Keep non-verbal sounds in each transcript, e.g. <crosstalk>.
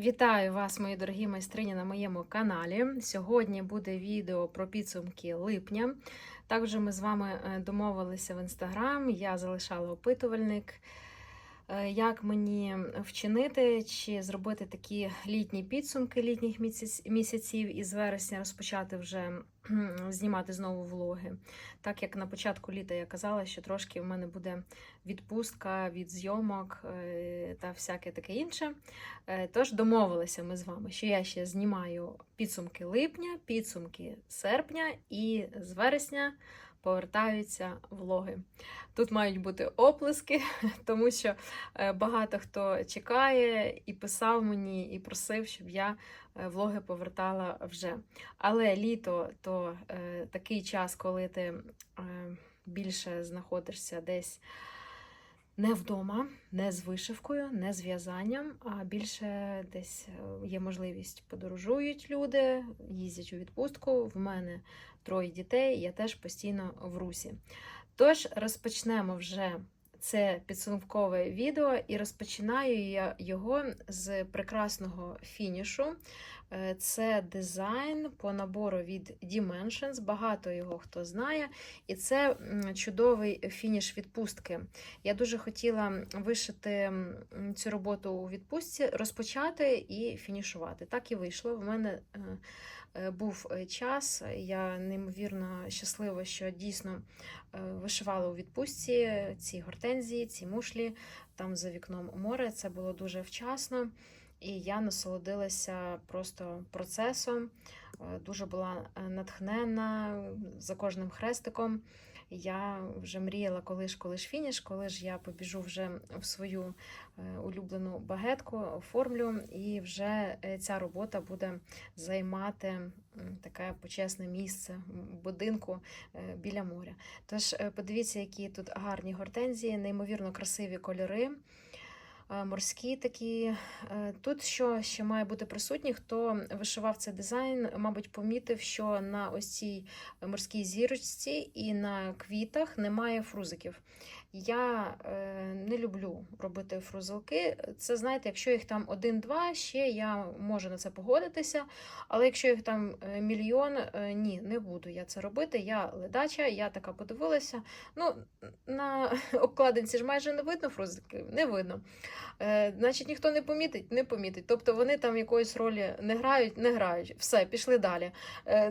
Вітаю вас, мої дорогі майстрині, на моєму каналі. Сьогодні буде відео про підсумки липня. Також ми з вами е, домовилися в інстаграм. Я залишала опитувальник, е, як мені вчинити чи зробити такі літні підсумки літніх місяців і з вересня розпочати вже <clears throat> знімати знову влоги. Так як на початку літа я казала, що трошки в мене буде відпустка від зйомок е, та всяке таке інше. Е, Тож домовилися ми з вами, що я ще знімаю підсумки липня, підсумки серпня і з вересня повертаються влоги. Тут мають бути оплески, <laughs> тому що е, багато хто чекає і писав мені, і просив, щоб я влоги повертала вже. Але літо то е, такий час, коли ти е, більше знаходишся десь не вдома, не з вишивкою, не з в'язанням, а більше десь е, є можливість подорожують люди, їздять у відпустку. В мене троє дітей, я теж постійно в русі. Тож розпочнемо вже це підсумкове відео, і розпочинаю я його з прекрасного фінішу. Е, Це дизайн по набору від Dimensions. Багато його хто знає. І це чудовий фініш відпустки. Я дуже хотіла вишити цю роботу у відпустці, розпочати і фінішувати. Так і вийшло. В мене е, був е, час. Я неймовірно щаслива, що дійсно е, вишивала у відпустці ці гортензії, ці мушлі. Там за вікном море. Це було дуже вчасно. І я насолодилася просто процесом. Е, Дуже була е, натхнена за кожним хрестиком. Я вже мріяла, коли ж, коли ж фініш, коли ж я побіжу вже в свою е, улюблену багетку, оформлю, і вже е, ця робота буде займати таке почесне місце будинку е, біля моря. Тож подивіться, які тут гарні гортензії, неймовірно красиві кольори. Е, Морські такі. Е, Тут що ще має бути присутній, хто вишивав цей дизайн, мабуть, помітив, що на ось цій морській зірочці і на квітах немає фрузиків. Я е, не люблю робити фрузилки. Це знаєте, якщо їх там один-два, ще я можу на це погодитися. Але якщо їх там е, мільйон, е, ні, не буду я це робити. Я ледача, я така подивилася. Ну, на <laughs> обкладинці ж майже не видно фрузиків, не видно. Значить, ніхто не помітить, не помітить. Тобто вони там якоїсь ролі не грають, не грають. Все, пішли далі.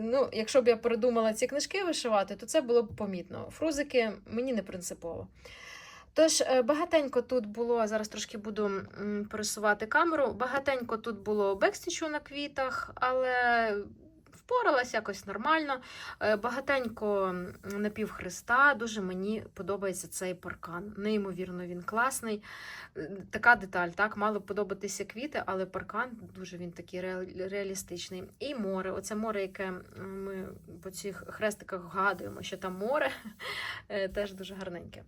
Ну, якщо б я передумала ці книжки вишивати, то це було б помітно. Фрузики мені не принципово. Тож, е, багатенько тут було, зараз трошки буду пересувати камеру. Багатенько тут було бекстічу на квітах, але впоралась якось нормально. Е, Багатенько напівхреста. Дуже мені подобається цей паркан. Неймовірно, він класний. Е, Така деталь, так, мали б подобатися квіти, але паркан дуже він такий реалістичний. І море. Оце море, яке ми по цих хрестиках вгадуємо, що там море, <laughs> теж дуже гарненьке.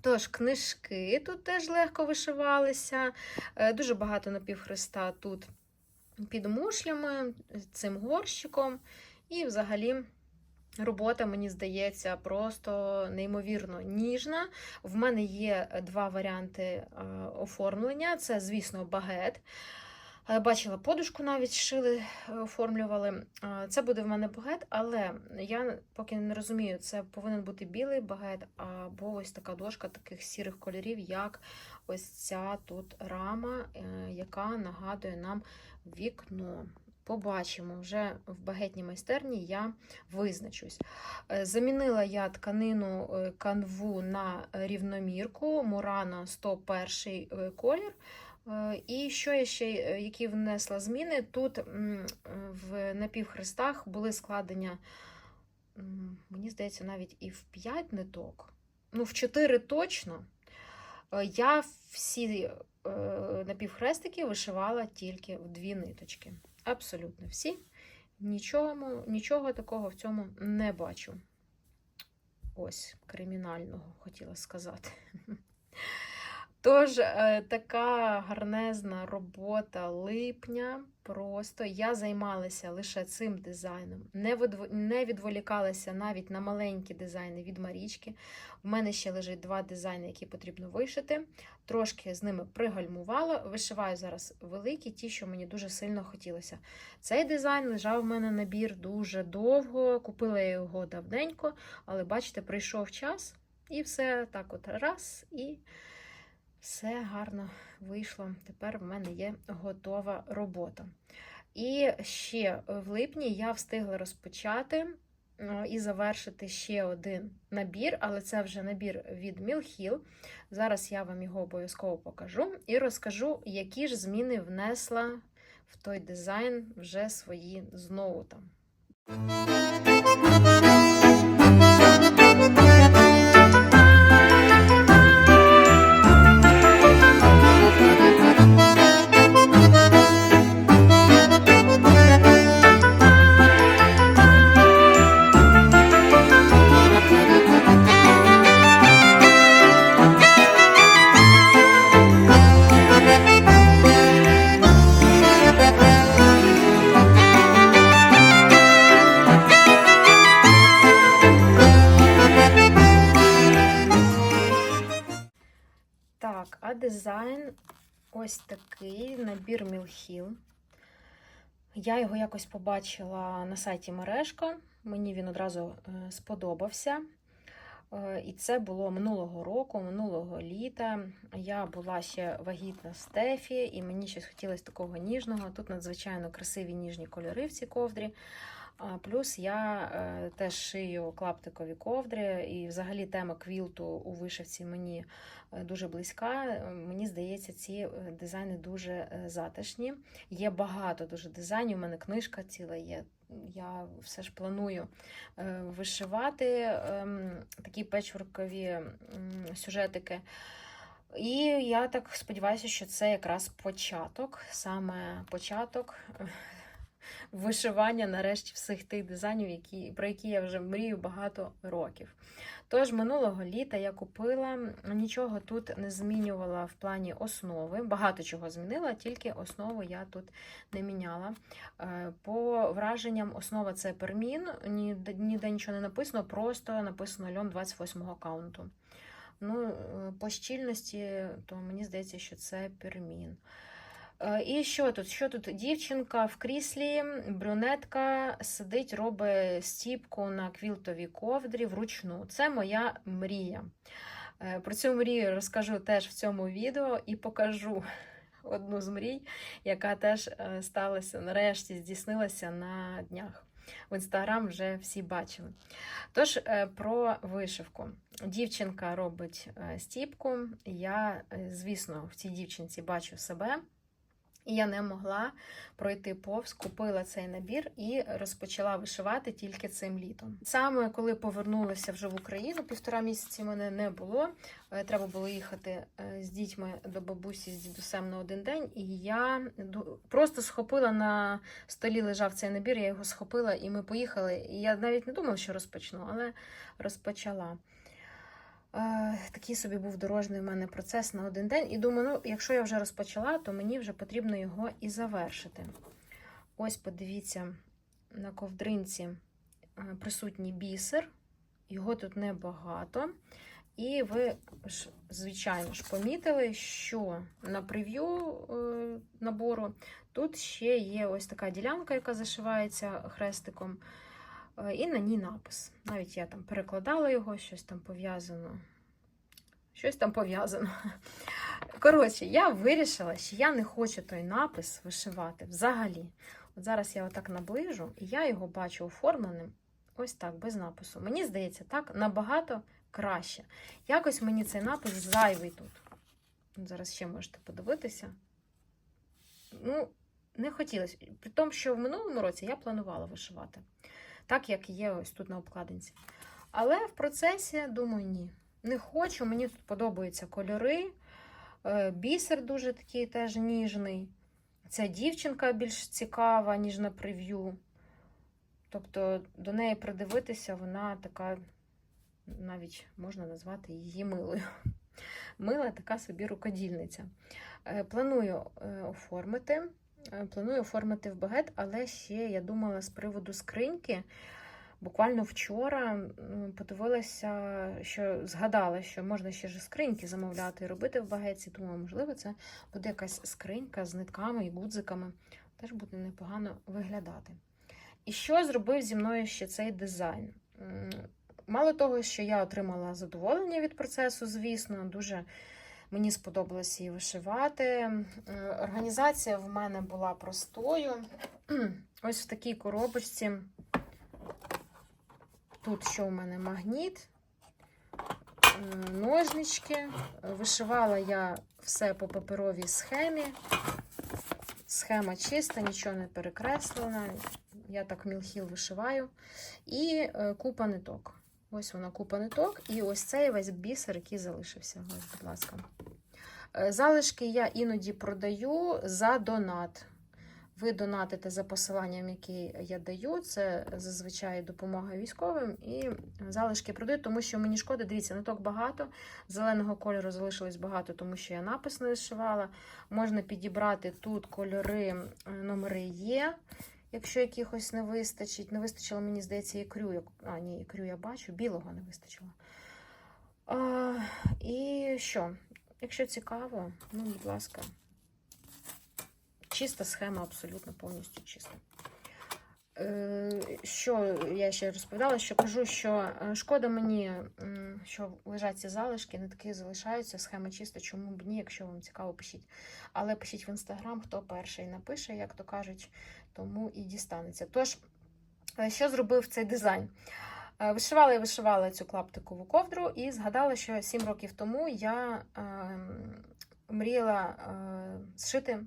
Тож, книжки тут теж легко вишивалися. Е, Дуже багато напівхреста тут під мушлями, цим горщиком. І взагалі робота, мені здається, просто неймовірно ніжна. В мене є два варіанти е, оформлення. Це, звісно, багет. Е, Бачила подушку навіть шили, е, оформлювали. Е, Це буде в мене багет, але я поки не розумію, це повинен бути білий багет або ось така дошка таких сірих кольорів, як ось ця тут рама, яка нагадує нам вікно. Побачимо, вже в багетній майстерні я визначусь. Замінила я тканину канву на рівномірку, Мурана 101 е, колір. Е, І що я ще, е, які внесла зміни? Тут в напівхрестах були складення, мені здається, навіть і в 5 ниток. Ну, в 4 точно. Е, Я всі напівхрестики вишивала тільки в дві ниточки. Абсолютно всі. Нічого, нічого такого в цьому не бачу. Ось, кримінального хотіла сказати. Тож, е, така гарнезна робота липня. Просто я займалася лише цим дизайном, не не відволікалася навіть на маленькі дизайни від Марічки. У мене ще лежить два дизайни, які потрібно вишити. Трошки з ними пригальмувала. Вишиваю зараз великі, ті, що мені дуже сильно хотілося. Цей дизайн лежав в мене набір дуже довго. Купила я його давненько, але бачите, прийшов час, і все так от раз, і все гарно вийшло. Тепер в мене є готова робота. І ще в липні я встигла розпочати е, і завершити ще один набір, але це вже набір від Mill Зараз я вам його обов'язково покажу і розкажу, які ж зміни внесла в той дизайн вже свої знову там. Я його якось побачила на сайті Мережка. Мені він одразу е, сподобався. Е, І це було минулого року, минулого літа. Я була ще вагітна Стефі, і мені щось хотілося такого ніжного. Тут надзвичайно красиві ніжні кольори в цій ковдрі. Плюс я е, теж шию клаптикові ковдри, і взагалі тема квілту у вишивці мені е, дуже близька. Мені здається, ці е, дизайни дуже затишні. Є багато дуже дизайнів. У мене книжка ціла є. Я все ж планую вишивати ем, такі печворкові сюжетики. І я так сподіваюся, що це якраз початок, саме початок вишивання нарешті всіх тих дизайнів, які, про які я вже мрію багато років. Тож минулого літа я купила, нічого тут не змінювала в плані основи. Багато чого змінила, тільки основу я тут не міняла. Е, По враженням, основа це пермін, ніде, нічого не написано, просто написано льон 28-го каунту. Ну, е, по щільності, то мені здається, що це пермін. Е, І що тут? Що тут? Дівчинка в кріслі, брюнетка сидить, робить стіпку на квілтовій ковдрі вручну. Це моя мрія. Е, Про цю мрію розкажу теж в цьому відео і покажу <laughs> одну з мрій, яка теж е, сталася нарешті, здійснилася на днях. В інстаграм вже всі бачили. Тож, про вишивку. Дівчинка робить стіпку. Я, звісно, в цій дівчинці бачу себе. І я не могла пройти повз, купила цей набір і розпочала вишивати тільки цим літом. Саме коли повернулася вже в Україну, півтора місяці мене не було. Е, Треба було їхати е, з дітьми до бабусі з дідусем на один день. І я просто схопила на столі лежав цей набір, я його схопила, і ми поїхали. І я навіть не думала, що розпочну, але розпочала. Е, Такий собі був дорожній в мене процес на один день. І думаю, ну, якщо я вже розпочала, то мені вже потрібно його і завершити. Ось подивіться, на ковдринці е, присутній бісер, його тут небагато. І ви ж, звичайно ж, помітили, що на прев'ю е, набору тут ще є ось така ділянка, яка зашивається хрестиком. Е, І на ній напис. Навіть я там перекладала його, щось там пов'язано. Щось там пов'язано. <laughs> Коротше, я вирішила, що я не хочу той напис вишивати взагалі. От зараз я отак наближу, і я його бачу оформленим ось так, без напису. Мені здається, так набагато краще. Якось мені цей напис зайвий тут. Зараз ще можете подивитися. Ну, не хотілося. При тому, що в минулому році я планувала вишивати так як є ось тут на обкладинці. Але в процесі думаю, ні. Не хочу, мені тут подобаються кольори. Е, Бісер дуже такий теж ніжний. Ця дівчинка більш цікава, ніж на прев'ю. Тобто до неї придивитися, вона така, навіть можна назвати її милою. Мила така собі рукодільниця. Е, Планую е, оформити. Е, Планую оформити в багет, але ще я думала з приводу скриньки. Буквально вчора подивилася, що згадала, що можна ще ж скриньки замовляти і робити в багеті. Думаю, можливо, це буде якась скринька з нитками і гудзиками. Теж буде непогано виглядати. І що зробив зі мною ще цей дизайн? Мало того, що я отримала задоволення від процесу, звісно, дуже мені сподобалось її вишивати. Е, Організація в мене була простою. <clears throat> Ось в такій коробочці. Тут що у мене магніт, е, ножнички. Вишивала я все по паперовій схемі. Схема чиста, нічого не перекреслена. Я так мілхіл вишиваю. І е, купа ниток. Ось вона купа ниток. І ось цей весь бісер, який залишився. Ось, будь ласка. Е, Залишки я іноді продаю за донат. Ви донатите за посиланням, яке я даю. Це зазвичай допомога військовим. І залишки продаю, тому що мені шкода, дивіться, ниток багато. Зеленого кольору залишилось багато, тому що я напис не вишивала. Можна підібрати тут кольори, е, номери є. Якщо якихось не вистачить, не вистачило, мені здається, ікрю. А, ні, ікрю я бачу, білого не вистачило. А, і що? Якщо цікаво, ну, будь ласка, чиста схема, абсолютно повністю чиста. Е, Що я ще розповідала, що кажу, що е, шкода мені, що лежать ці залишки, не такі залишаються, схема чиста, чому б ні, якщо вам цікаво, пишіть. Але пишіть в інстаграм, хто перший напише, як то кажуть, тому і дістанеться. Тож, е, що зробив цей дизайн? Е, Вишивала я вишивала цю клаптикову ковдру і згадала, що 7 років тому я е, мріяла е, зшити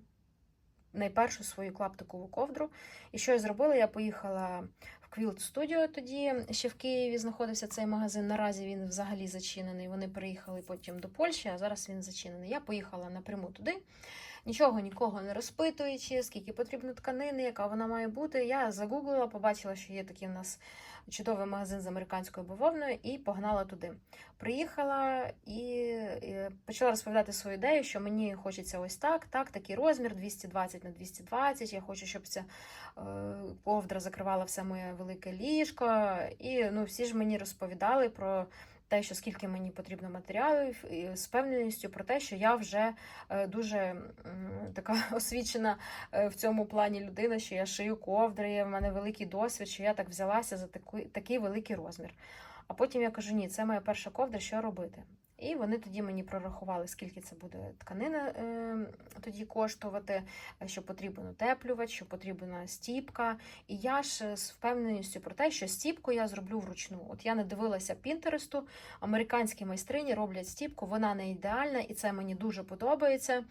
найпершу свою клаптикову ковдру. І що я зробила? Я поїхала в Quilt Studio тоді, ще в Києві знаходився цей магазин. Наразі він взагалі зачинений. Вони приїхали потім до Польщі, а зараз він зачинений. Я поїхала напряму туди. Нічого нікого не розпитуючи, скільки потрібно тканини, яка вона має бути. Я загуглила, побачила, що є такий в нас чудовий магазин з американською бавовною, і погнала туди. Приїхала і і почала розповідати свою ідею, що мені хочеться ось так, так, такий розмір 220 на 220. Я хочу, щоб ця е, ковдра закривала все моє велике ліжко. І ну, всі ж мені розповідали про. Те, що скільки мені потрібно матеріалів, і з певненістю про те, що я вже е, дуже така <laughs> освічена е, в цьому плані людина, що я шию ковдри, в мене великий досвід, що я так взялася за такий, такий великий розмір. А потім я кажу: ні, це моя перша ковдра, що робити? І вони тоді мені прорахували, скільки це буде тканина е, тоді коштувати, що потрібен утеплювач, що потрібна стіпка. І я ж з впевненістю про те, що стіпку я зроблю вручну. От я не дивилася Пінтересту, американські майстрині роблять стіпку, вона не ідеальна, і це мені дуже подобається.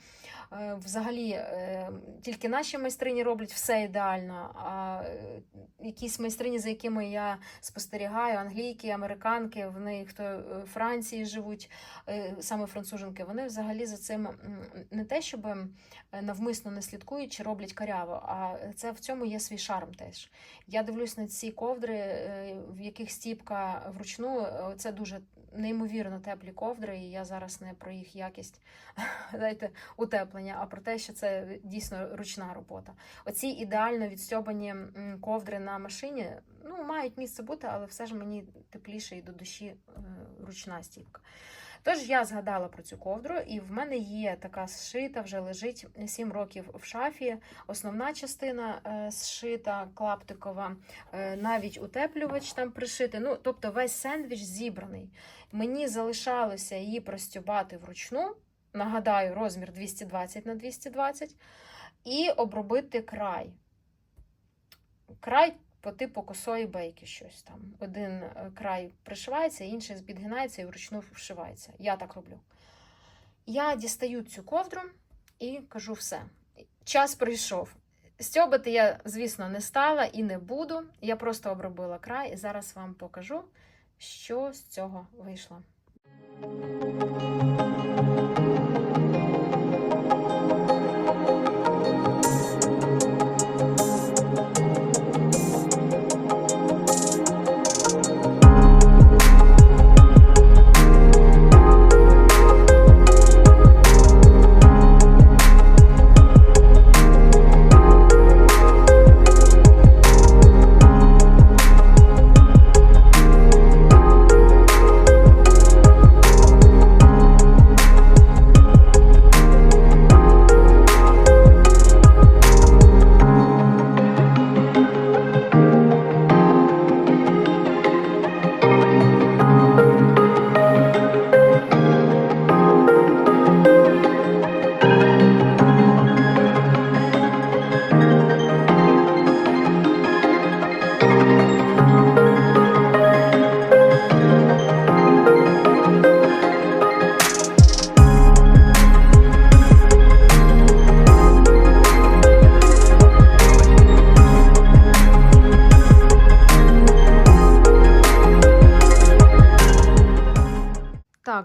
Е, взагалі, е, тільки наші майстрині роблять все ідеально. А е, якісь майстрині, за якими я спостерігаю, англійки, американки, в них хто в Франції живуть, е, саме француженки, вони взагалі за цим не те, щоб е, навмисно не слідкують чи роблять каряво, а це в цьому є свій шарм теж. Я дивлюсь на ці ковдри, е, в яких стіпка вручну, е, це дуже неймовірно теплі ковдри, і я зараз не про їх якість <laughs> знаєте, утеплення, а про те, що це дійсно ручна робота. Оці ідеально відстьобані ковдри на машині ну, мають місце бути, але все ж мені тепліше і до душі е, ручна стіпка. Тож я згадала про цю ковдру, і в мене є така зшита, вже лежить 7 років в шафі. Основна частина е, зшита, клаптикова, е, навіть утеплювач там пришитий. Ну, тобто весь сендвіч зібраний. Мені залишалося її простюбати вручну. Нагадаю, розмір 220 на 220, і обробити край. Край по типу косої бейки щось там. Один е, край пришивається, інший підгинається і вручну вшивається. Я так роблю. Я дістаю цю ковдру і кажу все. Час прийшов. Стьобати я, звісно, не стала і не буду. Я просто обробила край і зараз вам покажу, що з цього вийшло.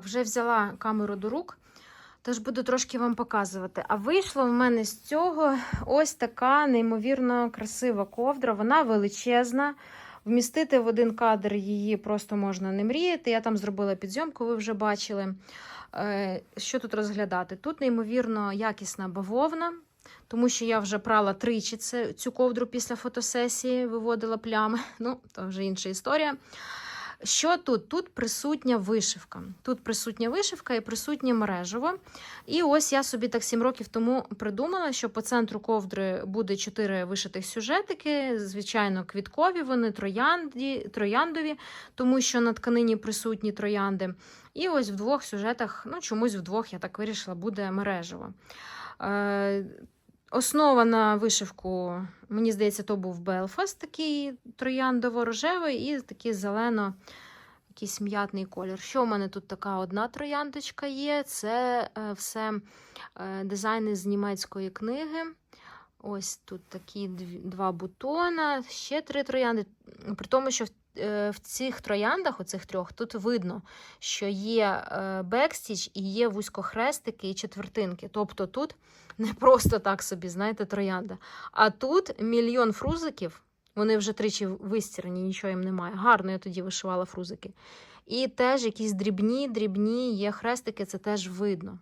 Вже взяла камеру до рук, тож буду трошки вам показувати. А вийшло в мене з цього ось така неймовірно красива ковдра. Вона величезна. Вмістити в один кадр її просто можна не мріяти. Я там зробила підзйомку, ви вже бачили. Е, Що тут розглядати? Тут неймовірно якісна бавовна, тому що я вже прала тричі цю ковдру після фотосесії, виводила плями. <laughs> Ну, то вже інша історія. Що тут? Тут присутня вишивка. Тут присутня вишивка і присутнє мережево. І ось я собі так 7 років тому придумала, що по центру ковдри буде 4 вишитих сюжетики. Звичайно, квіткові вони, троянді, трояндові, тому що на тканині присутні троянди. І ось в двох сюжетах, ну чомусь в двох, я так вирішила, буде мережево. Основа на вишивку, мені здається, то був Белфаст, такий трояндово-рожевий і такий зелено, якийсь м'ятний колір. Що в мене тут така одна трояндочка є? Це е, все е, дизайни з німецької книги. Ось тут такі два бутона, ще три троянди. При тому, що в, е, цих трояндах, оцих трьох, тут видно, що є е, бекстіч і є вузькохрестики і четвертинки. Тобто тут <laughs> не просто так собі, знаєте, троянда. А тут мільйон фрузиків, вони вже тричі вистірані, нічого їм немає. Гарно я тоді вишивала фрузики. І теж якісь дрібні, дрібні є хрестики, це теж видно.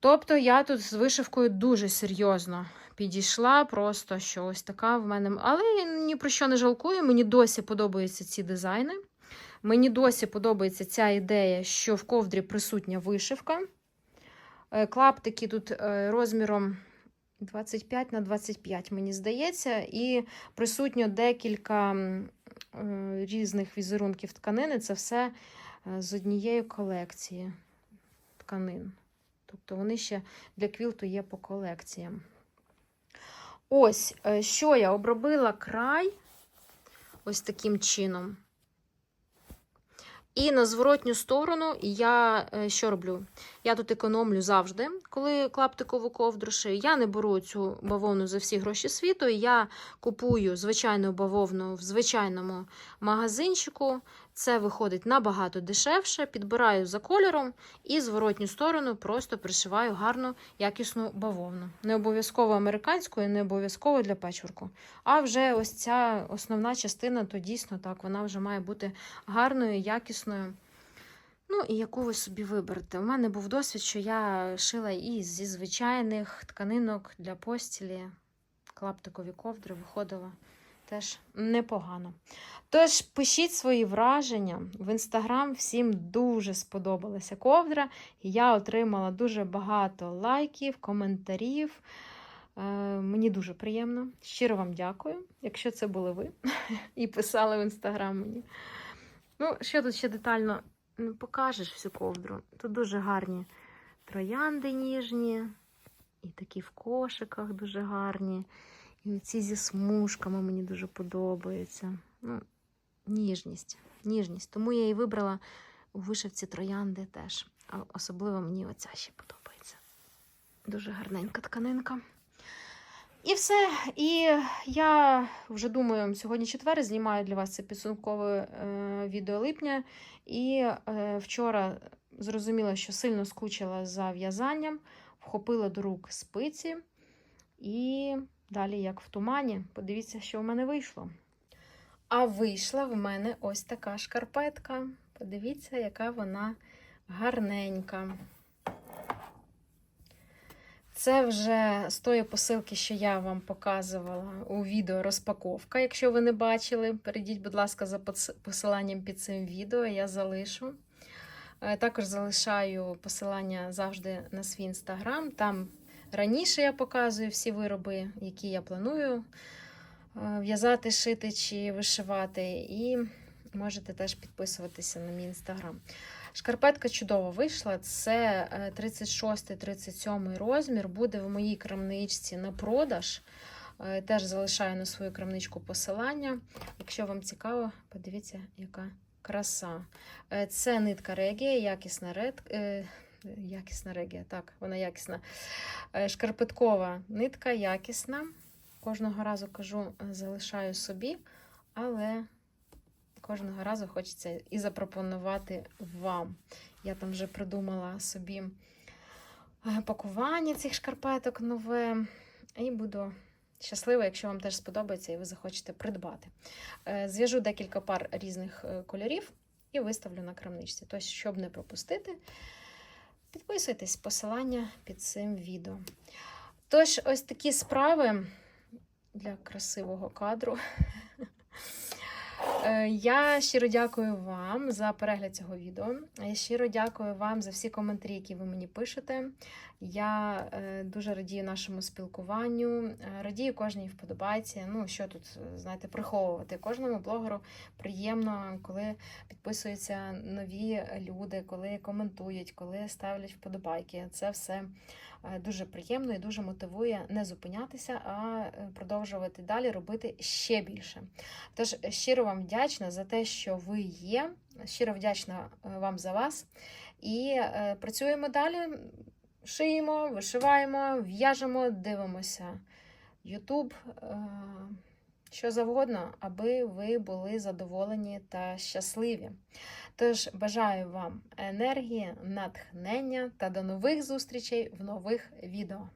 Тобто я тут з вишивкою дуже серйозно підійшла, просто що ось така в мене. Але я ні про що не жалкую. Мені досі подобаються ці дизайни. Мені досі подобається ця ідея, що в ковдрі присутня вишивка. Е, Клаптики тут е, розміром 25 на 25, мені здається, і присутньо декілька е, різних візерунків тканини. Це все з однієї колекції тканин. Тобто вони ще для квілту є по колекціям. Ось, е, що я обробила край ось таким чином. І на зворотню сторону я е, що роблю? Я тут економлю завжди, коли клаптикову ковдру шию. Я не беру цю бавовну за всі гроші світу. Я купую звичайну бавовну в звичайному магазинчику. Це виходить набагато дешевше. Підбираю за кольором і зворотню сторону просто пришиваю гарну якісну бавовну. Не обов'язково американську і не обов'язково для печурку. А вже ось ця основна частина, то дійсно так, вона вже має бути гарною, якісною. Ну, і яку ви собі виберете. У мене був досвід, що я шила і зі звичайних тканинок для постілі, клаптикові ковдри виходило теж непогано. Тож пишіть свої враження в інстаграм. Всім дуже сподобалася ковдра. Я отримала дуже багато лайків, коментарів. Е, Мені дуже приємно. Щиро вам дякую, якщо це були ви <laughs> і писали в інстаграм мені. Ну, що тут ще детально покажеш всю ковдру. Тут дуже гарні троянди ніжні, і такі в кошиках дуже гарні. Ці зі смужками мені дуже подобаються. Ну, ніжність. ніжність. Тому я і вибрала у вишивці троянди теж. Особливо мені оця ще подобається. Дуже гарненька тканинка. І все. І я вже думаю, сьогодні четвер знімаю для вас це підсумкове е, відео липня. І е, вчора зрозуміла, що сильно скучила за в'язанням, вхопила до рук спиці. І далі, як в тумані, подивіться, що в мене вийшло. А вийшла в мене ось така шкарпетка. Подивіться, яка вона гарненька. Це вже з тої посилки, що я вам показувала у відео розпаковка. Якщо ви не бачили, перейдіть, будь ласка, за посиланням під цим відео, я залишу. Е, Також залишаю посилання завжди на свій інстаграм. Там раніше я показую всі вироби, які я планую е, в'язати, шити чи вишивати. І можете теж підписуватися на мій інстаграм. Шкарпетка чудово вийшла. Це 36-37 розмір. Буде в моїй крамничці на продаж. Е, Теж залишаю на свою крамничку посилання. Якщо вам цікаво, подивіться, яка краса. Е, Це нитка регія, якісна ред. Е, Якісна регія, так, вона якісна. Е, Шкарпеткова нитка, якісна. Кожного разу кажу, залишаю собі, але кожного разу хочеться і запропонувати вам. Я там вже придумала собі е, пакування цих шкарпеток нове. І буду щаслива, якщо вам теж сподобається і ви захочете придбати. Е, Зв'яжу декілька пар різних е, кольорів і виставлю на крамничці. Тобто, щоб не пропустити, підписуйтесь, посилання під цим відео. Тож, ось такі справи для красивого кадру. <laughs> Е, Я щиро дякую вам за перегляд цього відео. Я щиро дякую вам за всі коментарі, які ви мені пишете. Я е, дуже радію нашому спілкуванню, е, радію кожній вподобайці. Ну, що тут, е, знаєте, приховувати. Кожному блогеру приємно, коли підписуються нові люди, коли коментують, коли ставлять вподобайки. Це все дуже приємно і дуже мотивує не зупинятися, а продовжувати далі робити ще більше. Тож щиро вам вдячна за те, що ви є. Щиро вдячна вам за вас. І працюємо далі. Шиємо, вишиваємо, в'яжемо, дивимося YouTube, е, що завгодно, аби ви були задоволені та щасливі. Тож бажаю вам енергії, натхнення та до нових зустрічей в нових відео.